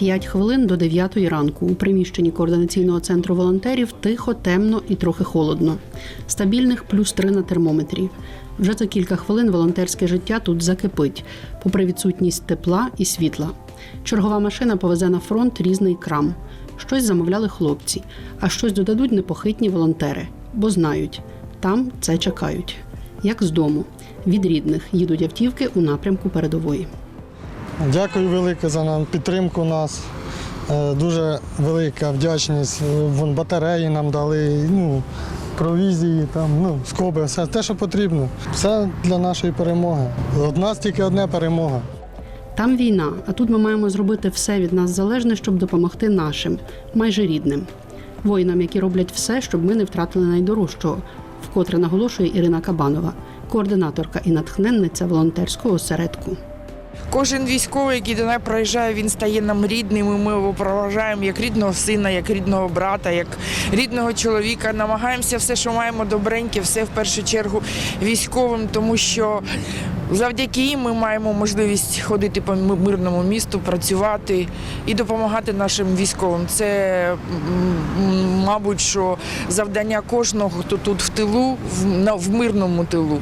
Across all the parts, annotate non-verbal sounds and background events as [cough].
П'ять хвилин до 9 ранку у приміщенні координаційного центру волонтерів тихо, темно і трохи холодно. Стабільних плюс 3 на термометрі. Вже за кілька хвилин волонтерське життя тут закипить, попри відсутність тепла і світла. Чергова машина повезе на фронт різний крам. Щось замовляли хлопці, а щось додадуть непохитні волонтери, бо знають, там це чекають. Як з дому, від рідних їдуть автівки у напрямку передової. Дякую велике за нам підтримку нас. Е, Дуже велика вдячність. Е, Вон батареї нам дали, ну, провізії, там, ну, скоби, все те, що потрібно. Все для нашої перемоги. Од нас тільки одне перемога. Там війна, а тут ми маємо зробити все від нас залежне, щоб допомогти нашим, майже рідним, воїнам, які роблять все, щоб ми не втратили найдорожчого, вкотре наголошує Ірина Кабанова, координаторка і натхненниця волонтерського осередку. Кожен військовий, який до нас приїжджає, він стає нам рідним. і Ми його проважаємо як рідного сина, як рідного брата, як рідного чоловіка. Намагаємося все, що маємо добреньке, все в першу чергу військовим, тому що завдяки їм ми маємо можливість ходити по мирному місту, працювати і допомагати нашим військовим. Це, мабуть, що завдання кожного, хто тут в тилу, в мирному тилу.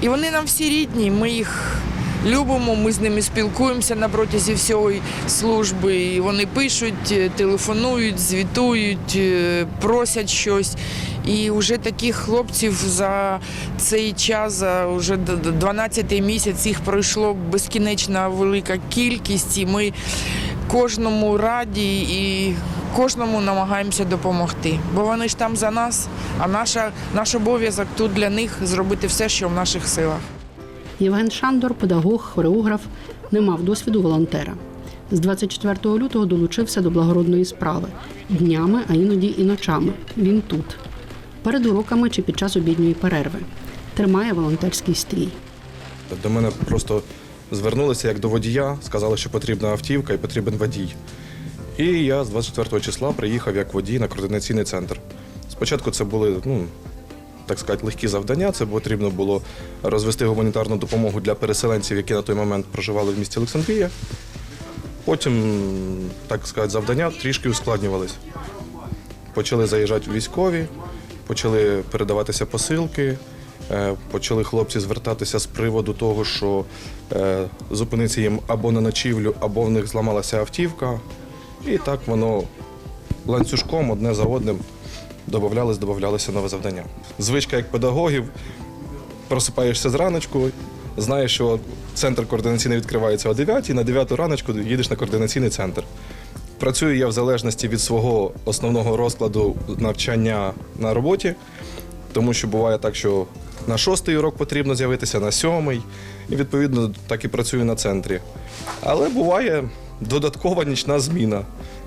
І вони нам всі рідні. Ми їх любимо, ми з ними спілкуємося на протязі всієї служби. І вони пишуть, е, телефонують, звітують, е, просять щось. І вже таких хлопців за цей час, за вже 12 місяць, їх пройшло безкінечна велика кількість, і ми кожному раді і кожному намагаємося допомогти. Бо вони ж там за нас, а наша, наш обов'язок тут для них зробити все, що в наших силах. Євген Шандор, педагог, хореограф, не мав досвіду волонтера. З 24 лютого долучився до благородної справи днями, а іноді і ночами. Він тут, перед уроками чи під час обідньої перерви. Тримає волонтерський стрій. До мене просто звернулися як до водія, сказали, що потрібна автівка і потрібен водій. І я з 24 числа приїхав як водій на координаційний центр. Спочатку це були, ну, так сказати, легкі завдання. Це потрібно було розвести гуманітарну допомогу для переселенців, які на той момент проживали в місті Олександрія. Потім, так сказати, завдання трішки ускладнювались. Почали заїжджати військові, почали передаватися посилки, е, почали хлопці звертатися з приводу того, що е, зупиниться їм або на ночівлю, або в них зламалася автівка. І так воно ланцюжком одне за одним додавалось, додавалося нове завдання. Звичка як педагогів, просипаєшся зраночку, знаєш, що центр координаційний відкривається о 9, і на 9 раночку їдеш на координаційний центр. Працюю я в залежності від свого основного розкладу навчання на роботі, тому що буває так, що на шостий урок потрібно з'явитися, на сьомий, і відповідно так і працюю на центрі. Але буває додаткова нічна зміна,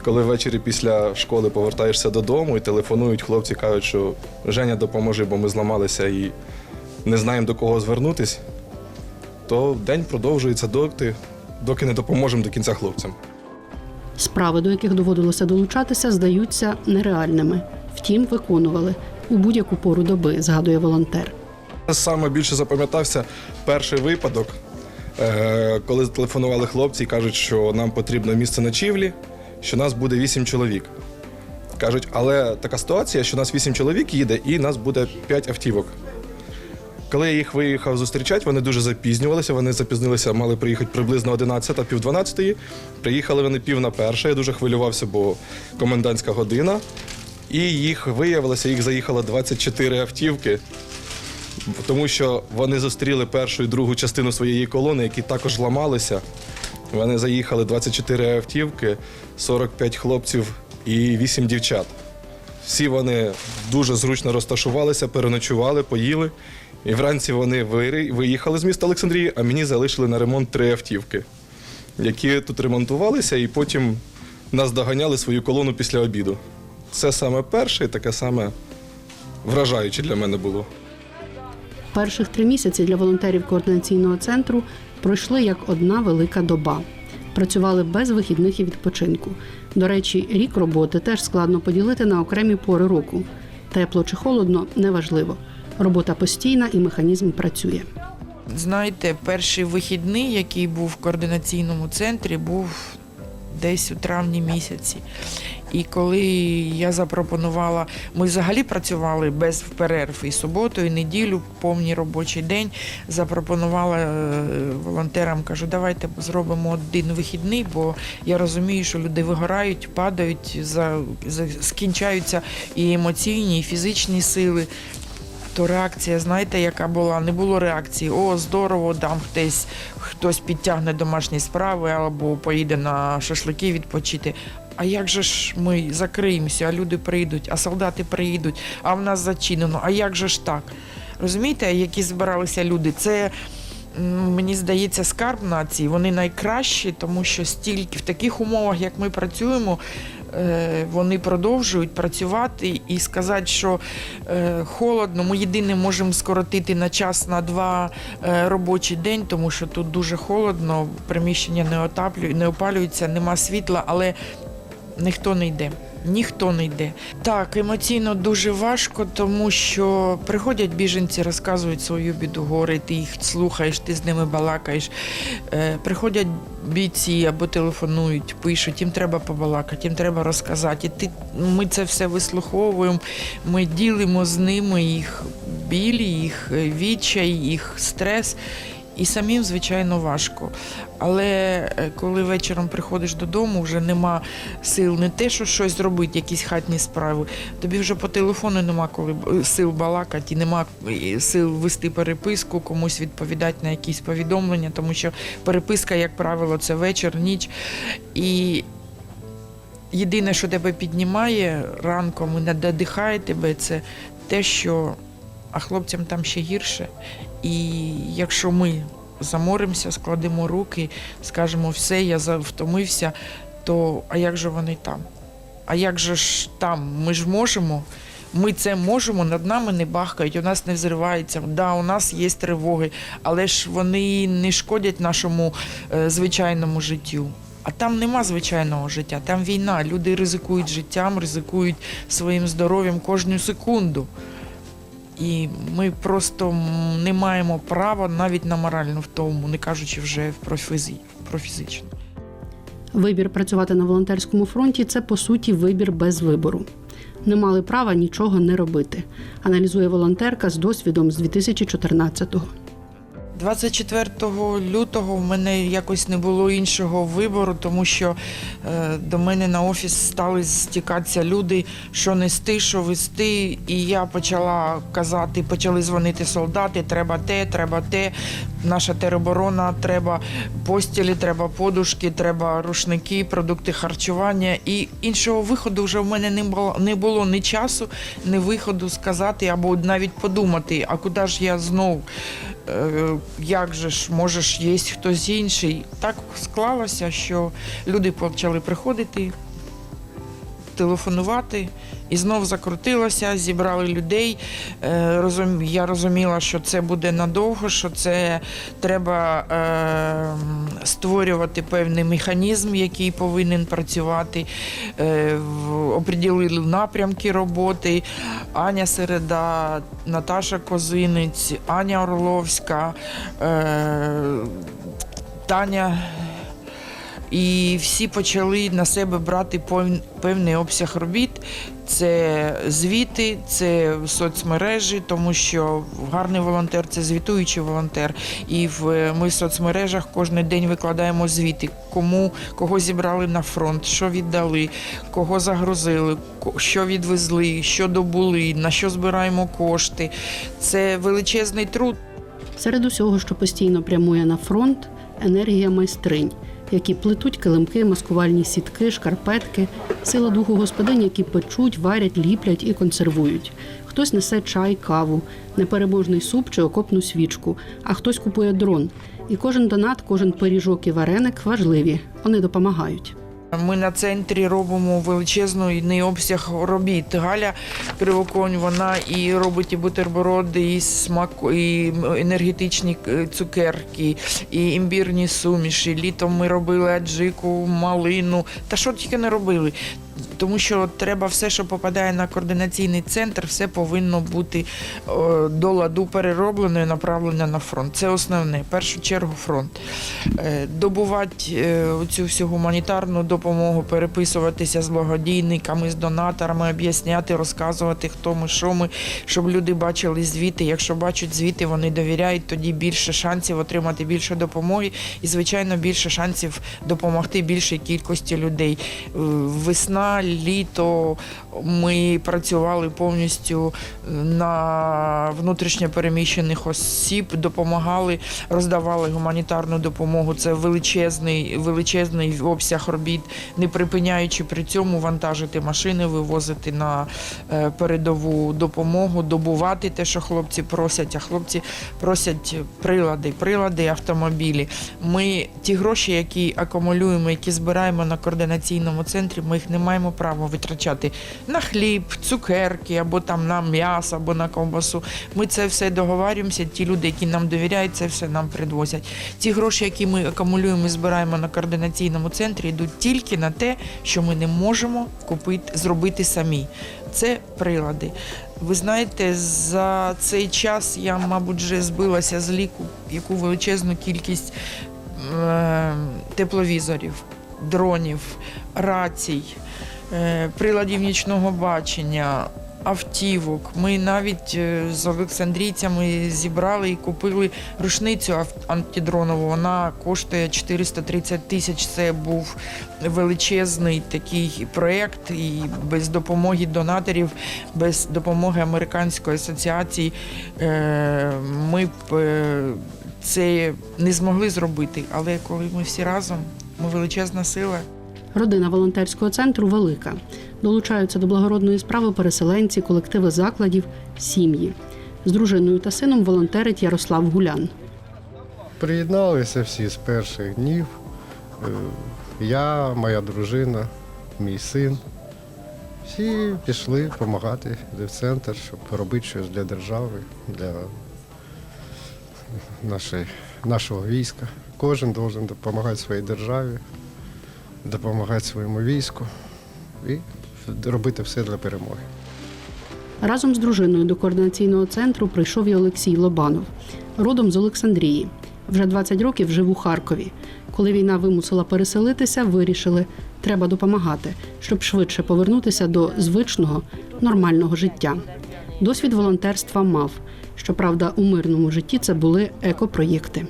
коли ввечері після школи повертаєшся додому і телефонують хлопці, кажуть, що Женя допоможи, бо ми зламалися і не знаємо до кого звернутись, то день продовжується доки, доки не допоможемо до кінця хлопцям. Справи, до яких доводилося долучатися, здаються нереальними. Втім, виконували у будь-яку пору доби, згадує волонтер. Саме більше запам'ятався перший випадок, е, коли телефонували хлопці і кажуть, що нам потрібно місце ночівлі, що нас буде вісім чоловік. Кажуть, але така ситуація, що нас вісім чоловік їде і нас буде п'ять автівок. Коли я їх виїхав зустрічати, вони дуже запізнювалися. Вони запізнилися, мали приїхати приблизно 11, пів 12. Приїхали вони пів на перше. Я дуже хвилювався, бо комендантська година. І їх виявилося, їх заїхало 24 автівки тому що вони зустріли першу і другу частину своєї колони, які також ламалися. Вони заїхали 24 автівки, 45 хлопців і 8 дівчат. Всі вони дуже зручно розташувалися, переночували, поїли. І вранці вони виїхали з міста Олександрії, а мені залишили на ремонт три автівки, які тут ремонтувалися і потім нас доганяли свою колону після обіду. Це саме перше і таке саме вражаюче для мене було. Перших три місяці для волонтерів координаційного центру пройшли як одна велика доба. Працювали без вихідних і відпочинку. До речі, рік роботи теж складно поділити на окремі пори року. Тепло чи холодно неважливо. Робота постійна і механізм працює. Знаєте, перший вихідний, який був в координаційному центрі, був десь у травні місяці. І коли я запропонувала, ми взагалі працювали без перерв і суботу, і неділю, повний робочий день. Запропонувала е, волонтерам, кажу, давайте зробимо один вихідний, бо я розумію, що люди вигорають, падають, за, за, скінчаються і емоційні, і фізичні сили. То реакція, знаєте, яка була? Не було реакції. О, здорово, там хтось, хтось підтягне домашні справи або поїде на шашлики відпочити. А як же ж ми закриємося, а люди прийдуть, а солдати приїдуть, а в нас зачинено. А як же ж так? Розумієте, які збиралися люди? Це мені здається скарб нації. Вони найкращі, тому що стільки в таких умовах, як ми працюємо, е, вони продовжують працювати і сказати, що е, холодно. Ми єдине можемо скоротити на час на два е, робочий день, тому що тут дуже холодно, приміщення не отаплює, не опалюється, нема світла, але ніхто не йде. Ніхто не йде. Так, емоційно дуже важко, тому що приходять біженці, розказують свою біду гори, ти їх слухаєш, ти з ними балакаєш. Е, приходять бійці або телефонують, пишуть, їм треба побалакати, їм треба розказати. І ти, ми це все вислуховуємо, ми ділимо з ними їх білі, їх е, відчай, їх стрес. І самим, звичайно, важко. Але е, коли вечором приходиш додому, вже нема сил не те, що щось зробити, якісь хатні справи. Тобі вже по телефону нема коли сил балакати, і нема е, сил вести переписку, комусь відповідати на якісь повідомлення, тому що переписка, як правило, це вечір, ніч. І єдине, що тебе піднімає ранком і надихає тебе, це те, що а хлопцям там ще гірше. І якщо ми заморимося, складемо руки, скажемо все, я втомився, то а як же вони там? А як же ж там? Ми ж можемо. Ми це можемо, над нами не бахкають, у нас не взривається. Да, у нас є тривоги, але ж вони не шкодять нашому е, звичайному життю. А там нема звичайного життя, там війна. Люди ризикують життям, ризикують своїм здоров'ям кожну секунду. І ми просто не маємо права навіть на моральну втому, не кажучи вже про, фізі, про фізичну. Вибір працювати на волонтерському фронті це по суті вибір без вибору. Не мали права нічого не робити. Аналізує волонтерка з досвідом з 2014-го. 24 лютого в мене якось не було іншого вибору, тому що е, до мене на офіс стали стікатися люди, що нести, що вести. І я почала казати, почали дзвонити солдати, треба те, треба те. Наша тероборона, треба постілі, треба подушки, треба рушники, продукти харчування. І іншого виходу вже в мене не було не було ні часу, ні виходу сказати або навіть подумати, а куди ж я знов е, як же ж, може ж, є хтось інший. Так склалося, що люди почали приходити, телефонувати, і знов закрутилося, зібрали людей. Е, Я розуміла, що це буде надовго, що це треба е, створювати певний механізм, який повинен працювати. Е, оприділили напрямки роботи. Аня Середа, Наташа Козинець, Аня Орловська, Таня. І всі почали на себе брати певний обсяг робіт. Це звіти, це соцмережі, тому що гарний волонтер це звітуючий волонтер. І в ми в соцмережах кожен день викладаємо звіти, кому кого зібрали на фронт, що віддали, кого загрузили, що відвезли, що добули, на що збираємо кошти. Це величезний труд. Серед усього, що постійно прямує на фронт, енергія майстринь, які плетуть килимки, маскувальні сітки, шкарпетки, сила духу господинь, які печуть, варять, ліплять і консервують. Хтось несе чай, каву, непереможний суп чи окопну свічку, а хтось купує дрон. І кожен донат, кожен пиріжок і вареник важливі. Вони допомагають. Ми на центрі робимо величезний обсяг робіт. Галя Кривоконь, вона і робить і бутерброди, і смак, і енергетичні е, цукерки, і імбірні суміші. Літом ми робили аджику, малину. Та що тільки не робили. Тому що треба все, що попадає на координаційний центр, все повинно бути до ладу перероблено і направлено на фронт. Це основне, в першу чергу фронт. Е, Добувати е, цю всю гуманітарну допомогу, переписуватися з благодійниками, з донаторами, об'ясняти, розказувати, хто ми, що ми, щоб люди бачили звіти. Якщо бачать звіти, вони довіряють, тоді більше шансів отримати більше допомоги і, звичайно, більше шансів допомогти більшій кількості людей. Е, Літо ми працювали повністю на внутрішньо переміщених осіб, допомагали, роздавали гуманітарну допомогу. Це величезний, величезний обсяг робіт, не припиняючи при цьому вантажити машини, вивозити на е, передову допомогу, добувати те, що хлопці просять. А хлопці просять прилади, прилади, автомобілі. Ми ті гроші, які акумулюємо, які збираємо на координаційному центрі, ми їх не маємо права витрачати на хліб, цукерки або там на м'ясо, або на ковбасу. Ми це все договарюємося. Ті люди, які нам довіряють, це все нам привозять. Ті гроші, які ми акумулюємо і збираємо на координаційному центрі, йдуть тільки на те, що ми не можемо купити, зробити самі. Це прилади. Ви знаєте, за цей час я, мабуть, вже збилася з ліку яку величезну кількість е, тепловізорів, дронів, рацій, приладів нічного бачення, автівок. Ми навіть е, з олександрійцями зібрали і купили рушницю антидронову. Вона коштує 430 тисяч. Це був величезний такий проєкт, і без допомоги донаторів, без допомоги американської асоціації е, ми б е, це не змогли зробити. Але коли ми всі разом, ми величезна сила. Родина волонтерського центру велика. Долучаються до благородної справи переселенці, колективи закладів, сім'ї. З дружиною та сином волонтерить Ярослав Гулян. Приєдналися всі з перших днів. Е, Я, моя дружина, мій син. Всі пішли допомагати в центр, щоб робити щось для держави, для нашої, нашого війська. Кожен має допомагати своїй державі, допомагати своєму війську і робити все для перемоги. Разом з дружиною до координаційного центру прийшов і Олексій Лобанов, родом з Олександрії. Вже 20 років жив у Харкові. Коли війна вимусила переселитися, вирішили, треба допомагати, щоб швидше повернутися до звичного нормального життя. Досвід волонтерства мав. Щоправда, у мирному житті це були екопроєкти.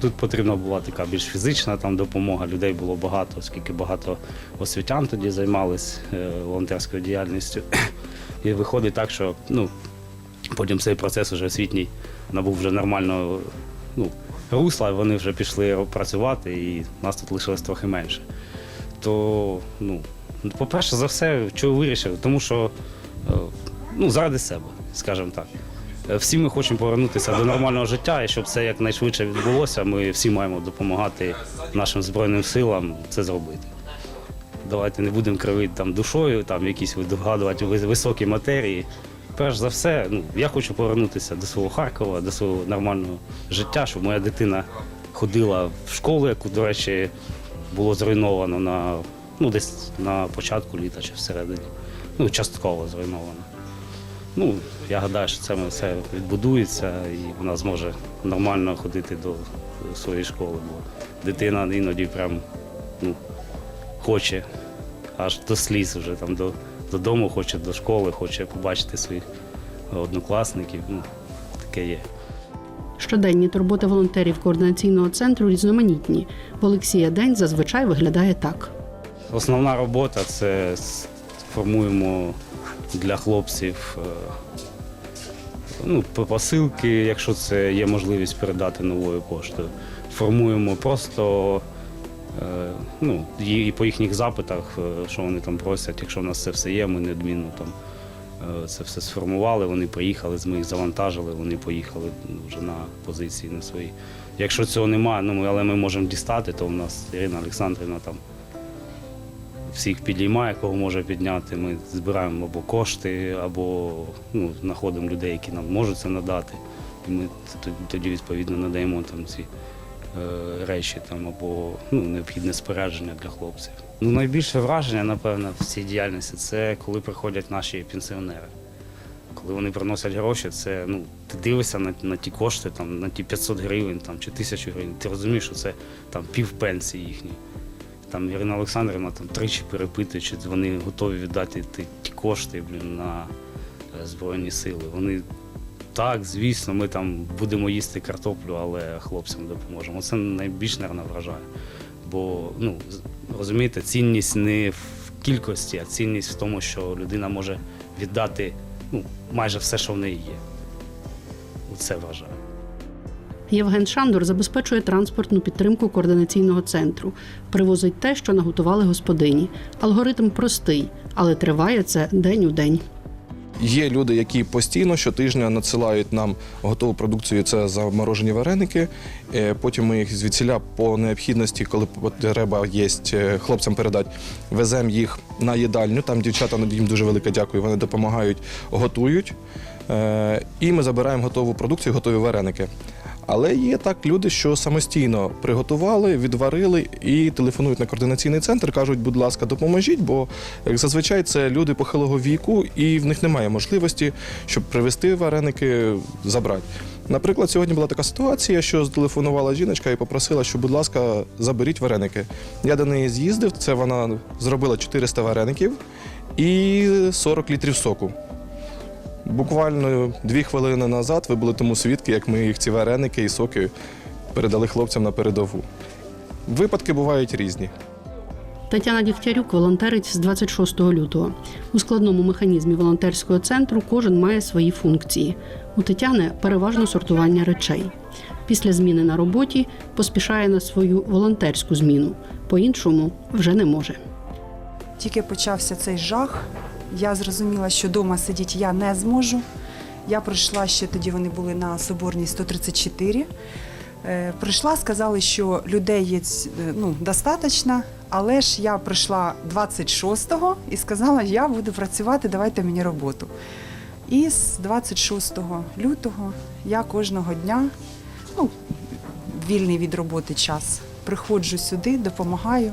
Тут потрібна була така більш фізична там допомога. Людей було багато, оскільки багато освітян тоді займались е, волонтерською діяльністю. [clears throat] І виходить так, що ну, потім цей процес уже освітній набув вже нормального ну, русла, вони вже пішли працювати, і нас тут лишилось трохи менше. То, ну, по-перше, за все, чого вирішив, тому що е, ну, заради себе, скажімо так. Всі ми хочемо повернутися до нормального життя, і щоб це якнайшвидше відбулося, ми всі маємо допомагати нашим Збройним силам це зробити. Давайте не будемо кривити там душою, там якісь вигадувати ви- високі матерії. Перш за все, ну, я хочу повернутися до свого Харкова, до свого нормального життя, щоб моя дитина ходила в школу, яку, до речі, було зруйновано на, ну, десь на початку літа чи всередині. Ну, частково зруйновано. Ну, я гадаю, що це все відбудується і вона зможе нормально ходити до своєї школи. Бо дитина іноді прям ну, хоче аж до сліз вже там до, додому, хоче до школи, хоче побачити своїх однокласників. Ну, таке є. Щоденні турботи волонтерів координаційного центру різноманітні. В Олексія день зазвичай виглядає так. Основна робота це формуємо для хлопців е, ну, посилки, якщо це є можливість передати новою поштою. Формуємо просто е, ну, і по їхніх запитах, е, що вони там просять. Якщо в нас це все є, ми неодмінно там це все сформували, вони поїхали, ми їх завантажили, вони поїхали вже на позиції на свої. Якщо цього немає, ну, але ми можемо дістати, то у нас Ірина Олександрівна там всіх підіймає, кого може підняти. Ми збираємо або кошти, або ну, знаходимо людей, які нам можуть це надати. І ми тоді відповідно надаємо там ці е, речі там, або ну, необхідне спорядження для хлопців. Ну, найбільше враження, напевно, в цій діяльності це коли приходять наші пенсіонери. Коли вони приносять гроші, це ну, ти дивишся на, на ті кошти, там, на ті 500 гривень там, чи 1000 гривень, ти розумієш, що це там, пів пенсії їхні. Там Ірина Олександрівна там, тричі перепитує, чи вони готові віддати ті, кошти блін, на е, Збройні сили. Вони так, звісно, ми там будемо їсти картоплю, але хлопцям допоможемо. Це найбільш наверно, вражає. Бо ну, розумієте, цінність не в кількості, а цінність в тому, що людина може віддати ну, майже все, що в неї є. Це вражає. Євген Шандор забезпечує транспортну підтримку координаційного центру, привозить те, що наготували господині. Алгоритм простий, але триває це день у день. Є люди, які постійно щотижня надсилають нам готову продукцію. Це заморожені вареники. Е, Потім ми їх звідсіля по необхідності, коли потреба є е, хлопцям передати, веземо їх на їдальню. Там дівчата їм дуже велике дякую. Вони допомагають, готують. Е, І ми забираємо готову продукцію, готові вареники. Але є так люди, що самостійно приготували, відварили і телефонують на координаційний центр, кажуть, будь ласка, допоможіть, бо як зазвичай це люди похилого віку, і в них немає можливості, щоб привезти вареники, забрати. Наприклад, сьогодні була така ситуація, що зателефонувала жіночка і попросила, що, будь ласка, заберіть вареники. Я до неї з'їздив, це вона зробила 400 вареників і 40 літрів соку. Буквально дві хвилини назад ви були тому свідки, як ми їх ці вареники і соки передали хлопцям на передову. Випадки бувають різні. Тетяна Дігтярюк волонтерить з 26 лютого. У складному механізмі волонтерського центру кожен має свої функції. У Тетяни переважно сортування речей. Після зміни на роботі поспішає на свою волонтерську зміну. По-іншому вже не може. Тільки почався цей жах. Я зрозуміла, що вдома сидіти я не зможу. Я прийшла ще тоді, вони були на Соборній 134. Е, Прийшла, сказали, що людей є е, ну, достатньо, але ж я прийшла 26-го і сказала, я буду працювати, давайте мені роботу. І з 26 лютого я кожного дня, ну, вільний від роботи час, приходжу сюди, допомагаю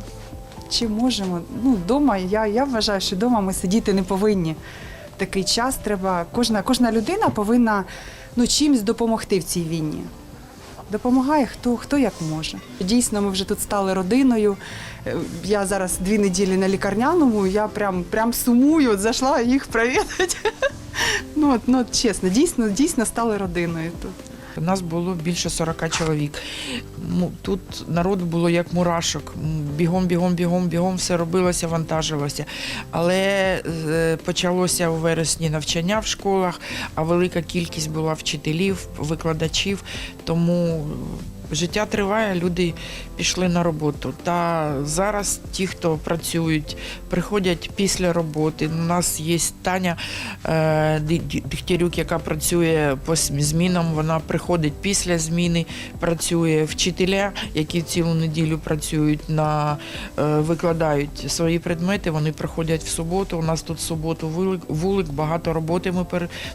чим можемо. Ну, вдома я, я вважаю, що вдома ми сидіти не повинні. Такий час треба. Кожна, кожна людина повинна ну, чимось допомогти в цій війні. Допомагає хто, хто як може. Дійсно, ми вже тут стали родиною. Е, Я зараз дві неділі на лікарняному, я прям, прям сумую, от зайшла їх провідати. [laughs] Ну, от, ну, чесно, дійсно, дійсно стали родиною тут. У нас було більше 40 чоловік. Тут народу було як мурашок. Бігом, бігом, бігом, бігом все робилося, вантажилося. Але е, почалося у вересні навчання в школах, а велика кількість була вчителів, викладачів. Тому життя триває, люди пішли на роботу. Та зараз ті, хто працюють, приходять після роботи. У нас є Таня е, Дегтярюк, яка працює по змінам. Вона приходить після зміни, працює вчителя, які цілу неділю працюють на е, викладають свої предмети. Вони приходять в суботу. У нас тут в суботу вулик, вулик багато роботи. Ми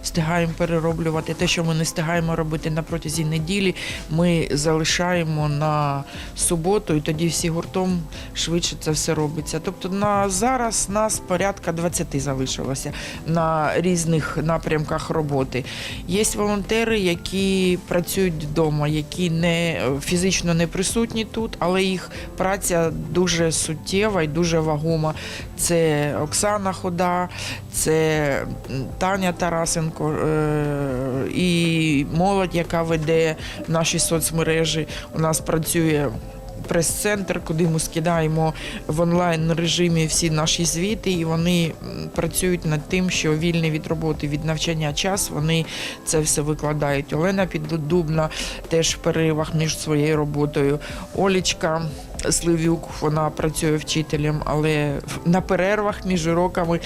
встигаємо перероблювати. Те, що ми не встигаємо робити на протязі неділі, ми залишаємо на суботу, і тоді всі гуртом швидше це все робиться. Тобто на зараз нас порядка 20 залишилося на різних напрямках роботи. Є волонтери, які працюють вдома, які не фізично не присутні тут, але їх праця дуже суттєва і дуже вагома. Це Оксана Хода, це Таня Тарасенко е, і молодь, яка веде наші соцмережі. У нас працює прес-центр, куди ми скидаємо в онлайн режимі всі наші звіти, і вони працюють над тим, що вільний від роботи, від навчання час, вони це все викладають. Олена Піддубна теж в переривах між своєю роботою. Олічка. Сливюк, вона працює вчителем, але на перервах між уроками,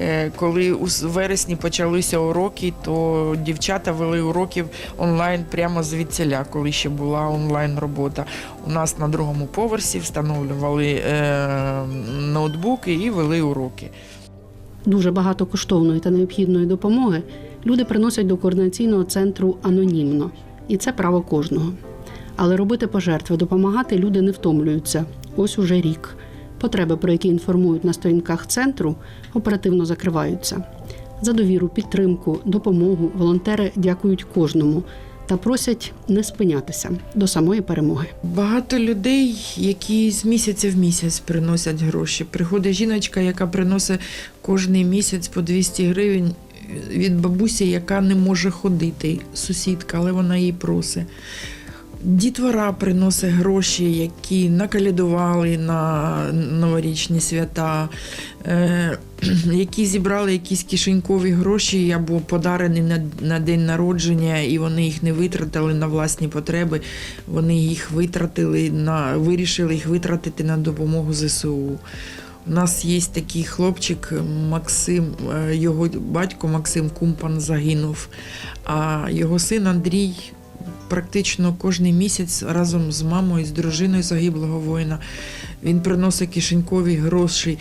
е, коли у вересні почалися уроки, то дівчата вели уроків онлайн прямо звідсіля, коли ще була онлайн робота. У нас на другому поверсі встановлювали е, ноутбуки і вели уроки. Дуже багато коштовної та необхідної допомоги люди приносять до координаційного центру анонімно, і це право кожного. Але робити пожертви, допомагати люди не втомлюються. Ось уже рік. Потреби, про які інформують на сторінках центру, оперативно закриваються. За довіру, підтримку, допомогу волонтери дякують кожному та просять не спинятися до самої перемоги. Багато людей, які з місяця в місяць приносять гроші. Приходить жіночка, яка приносить кожний місяць по 200 гривень від бабусі, яка не може ходити, сусідка, але вона її просить. Дітвора приносить гроші, які накалядували на новорічні свята, е, [clears throat] які зібрали якісь кишенькові гроші або подарені на, на день народження, і вони їх не витратили на власні потреби. Вони їх витратили на вирішили їх витратити на допомогу ЗСУ. У нас є такий хлопчик Максим, е, його батько Максим Кумпан загинув, а його син Андрій практично кожен місяць разом з мамою, з дружиною загиблого воїна. Він приносить кишенькові гроші,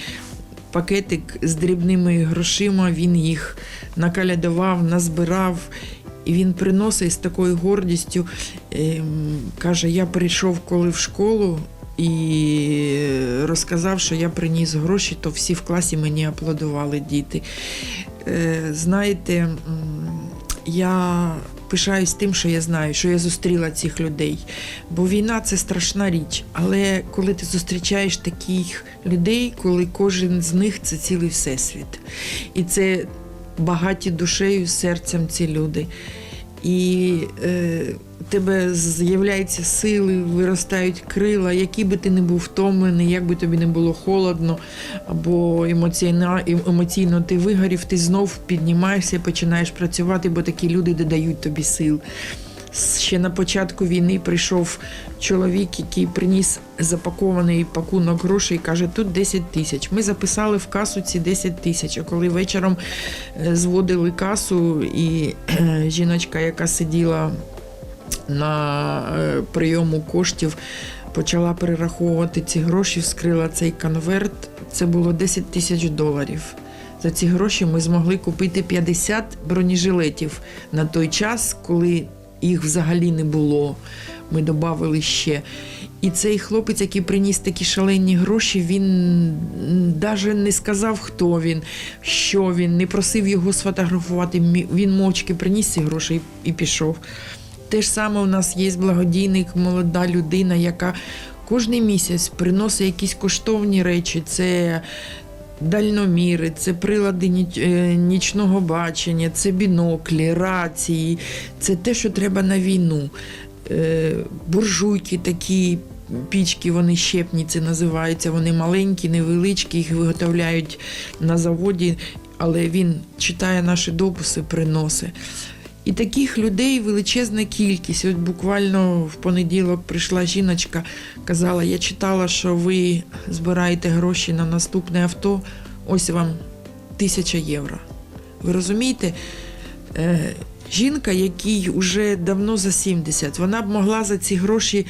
пакетик з дрібними грошима, він їх накалядував, назбирав. І він приносить з такою гордістю, ем, каже: я прийшов коли в школу і розказав, що я приніс гроші, то всі в класі мені аплодували діти. Е, Знаєте, я пишаюсь тим, що я знаю, що я зустріла цих людей. Бо війна це страшна річ. Але коли ти зустрічаєш таких людей, коли кожен з них це цілий всесвіт. І це багаті душею, серцем ці люди. І е, тебе з'являються сили, виростають крила, які би ти не був втомлений, як би тобі не було холодно, або емоційно, емоційно ти вигорів, ти знов піднімаєшся починаєш працювати, бо такі люди додають тобі сил. Ще на початку війни прийшов чоловік, який приніс запакований пакунок грошей і каже, тут 10 тисяч. Ми записали в касу ці 10 тисяч. А коли вечором е, зводили касу, і е, жіночка, яка сиділа на е, прийому коштів, почала перераховувати ці гроші, вскрила цей конверт. Це було 10 тисяч доларів. За ці гроші ми змогли купити 50 бронежилетів на той час, коли їх взагалі не було. Ми додали ще. І цей хлопець, який приніс такі шалені гроші, він навіть не сказав, хто він, що він, не просив його сфотографувати. Він мовчки приніс ці гроші і, пішов. Те ж саме у нас є благодійник, молода людина, яка кожен місяць приносить якісь коштовні речі. Це дальноміри, це прилади е, нічного бачення, це біноклі, рації, це те, що треба на війну. Е, Буржуйки такі. Пічки, вони щепні, це називаються. Вони маленькі, невеличкі, їх виготовляють на заводі, але він читає наші дописи, приносить. І таких людей величезна кількість. От буквально в понеділок прийшла жіночка, казала: я читала, що ви збираєте гроші на наступне авто. Ось вам тисяча євро. Ви розумієте? Е, жінка, якій вже давно за 70, вона б могла за ці гроші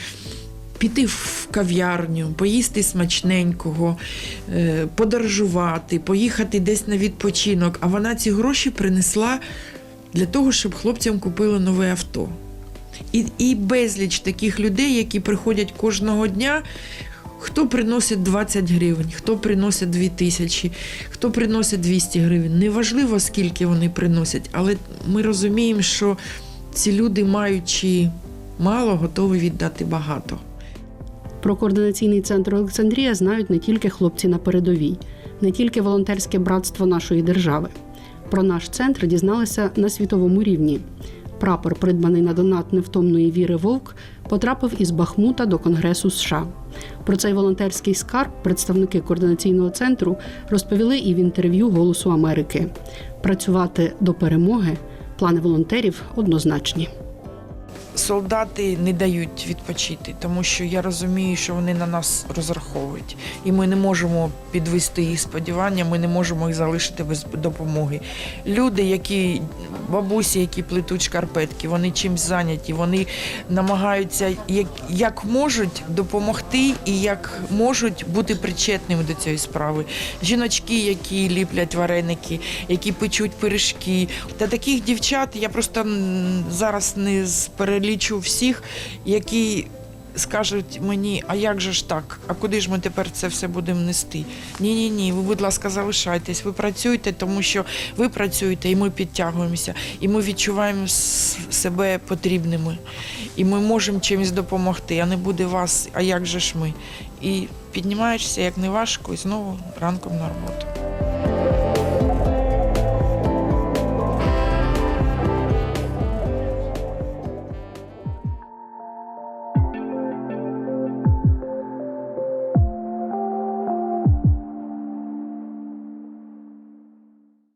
піти в кав'ярню, поїсти смачненького, е, подорожувати, поїхати десь на відпочинок. А вона ці гроші принесла для того, щоб хлопцям купили нове авто. І, і безліч таких людей, які приходять кожного дня. Хто приносить 20 гривень, хто приносить 2 тисячі, хто приносить 200 гривень. Неважливо, скільки вони приносять, але ми розуміємо, що ці люди, маючи мало, готові віддати багато. Про координаційний центр Олександрія знають не тільки хлопці на передовій, не тільки волонтерське братство нашої держави. Про наш центр дізналися на світовому рівні. Прапор, придбаний на донат невтомної віри Вовк, потрапив із Бахмута до Конгресу США. Про цей волонтерський скарб представники координаційного центру розповіли і в інтерв'ю Голосу Америки. Працювати до перемоги плани волонтерів однозначні. Солдати не дають відпочити, тому що я розумію, що вони на нас розраховують, і ми не можемо підвести їх сподівання, ми не можемо їх залишити без допомоги. Люди, які бабусі, які плетуть шкарпетки, вони чимсь зайняті, вони намагаються як, як можуть допомогти і як можуть бути причетними до цієї справи. Жіночки, які ліплять вареники, які печуть пиріжки. Та таких дівчат я просто зараз не перелічу всіх, які скажуть мені, а як же ж так? А куди ж ми тепер це все будемо нести? Ні, ні, ні. Ви, будь ласка, залишайтесь. Ви працюйте, тому що ви працюєте, і ми підтягуємося, і ми відчуваємо себе потрібними. І ми можемо чимось допомогти, а не буде вас, а як же ж ми? І піднімаєшся як не важко, і знову ранком на роботу.